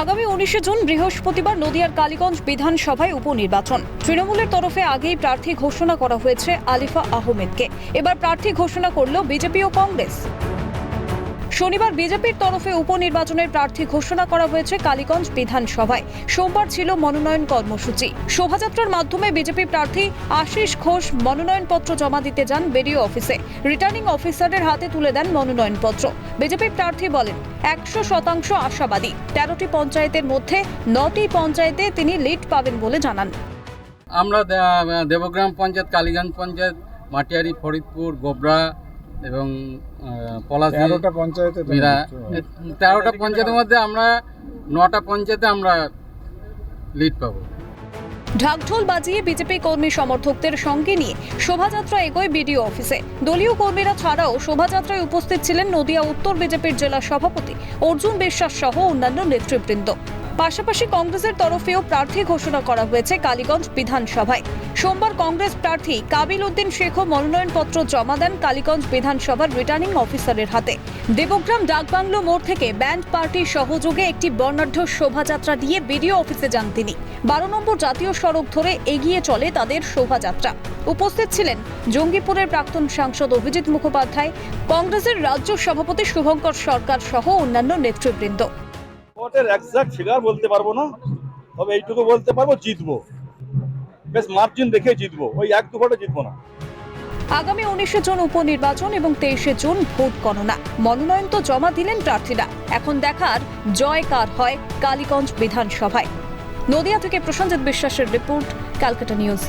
আগামী উনিশে জুন বৃহস্পতিবার নদিয়ার কালীগঞ্জ বিধানসভায় উপনির্বাচন। তৃণমূলের তরফে আগেই প্রার্থী ঘোষণা করা হয়েছে আলিফা আহমেদকে। এবার প্রার্থী ঘোষণা করল বিজেপি ও কংগ্রেস। শনিবার বিজেপির তরফে উপনির্বাচনের প্রার্থী ঘোষণা করা হয়েছে কালীগঞ্জ বিধানসভায়। সোমবার ছিল মনোনয়ন কর্মসূচি। শোভাযাত্রার মাধ্যমে বিজেপি প্রার্থী আশিস ঘোষ মনোনয়নপত্র জমা দিতে যান বিডিও অফিসে। রিটার্নিং অফিসারের হাতে তুলে দেন মনোনয়নপত্র। বিজেপি প্রার্থী বলেন, একশো শতাংশ আশাবাদী। তেরোটি পঞ্চায়েতের মধ্যে নটি পঞ্চায়েতে তিনি লিড পাবেন বলে জানান। আমরা দেবগ্রাম পঞ্চায়েত, কালীগঞ্জ পঞ্চায়েত, মাটিয়ারি, ফরিদপুর, গোবরা এবং পলাশী তেরোটা পঞ্চায়েতে মীরা তেরোটা পঞ্চায়েতের মধ্যে আমরা নটা পঞ্চায়েতে আমরা লিড পাবো। ঢাকঢোল বাজিয়ে বিজেপি কর্মী সমর্থকদের সঙ্গে নিয়ে শোভাযাত্রা এগোয় বিডিও অফিসে। দলীয় কর্মীরা ছাড়াও শোভাযাত্রায় উপস্থিত ছিলেন নদিয়া উত্তর বিজেপির জেলা সভাপতি অর্জুন বিশ্বাস সহ অন্যান্য নেতৃবৃন্দ। পাশাপাশি কংগ্রেসের তরফেও প্রার্থী ঘোষণা করা হয়েছে কালীগঞ্জ বিধানসভায়। সোমবার কংগ্রেস প্রার্থী কাবিল উদ্দিন শেখও মনোনয়নপত্র জমা দেন কালীগঞ্জ বিধানসভার রিটার্নিং অফিসারের হাতে। দেবগ্রাম ডাকবাংলো মোড় থেকে ব্যান্ড পার্টির সহযোগে একটি বর্ণাঢ্য শোভাযাত্রা দিয়ে বিডিও অফিসে যান তিনি। বারো নম্বর জাতীয় সড়ক ধরে এগিয়ে চলে তাদের শোভাযাত্রা। উপস্থিত ছিলেন জঙ্গিপুরের প্রাক্তন সাংসদ অভিজিৎ মুখোপাধ্যায়, কংগ্রেসের রাজ্য সভাপতি শুভঙ্কর সরকার সহ অন্যান্য নেতৃবৃন্দ। ভোটের একজাক্ট ফিগার বলতে পারব না, তবে এইটুকু বলতে পারব জিতবো। বেশ মার্জিন দেখে জিতবো, ওই এক দু ভোটে জিতবো না। আগামী উনিশে জুন উপনির্বাচন এবং তেইশে জুন ভোট গণনা। মনোনয়ন তো জমা দিলেন প্রার্থীরা। এখন দেখার জয় কার হয় কালীগঞ্জ বিধানসভায়। নদিয়া থেকে প্রসঞ্জিৎ বিশ্বাসের রিপোর্ট, ক্যালকাটা নিউজ।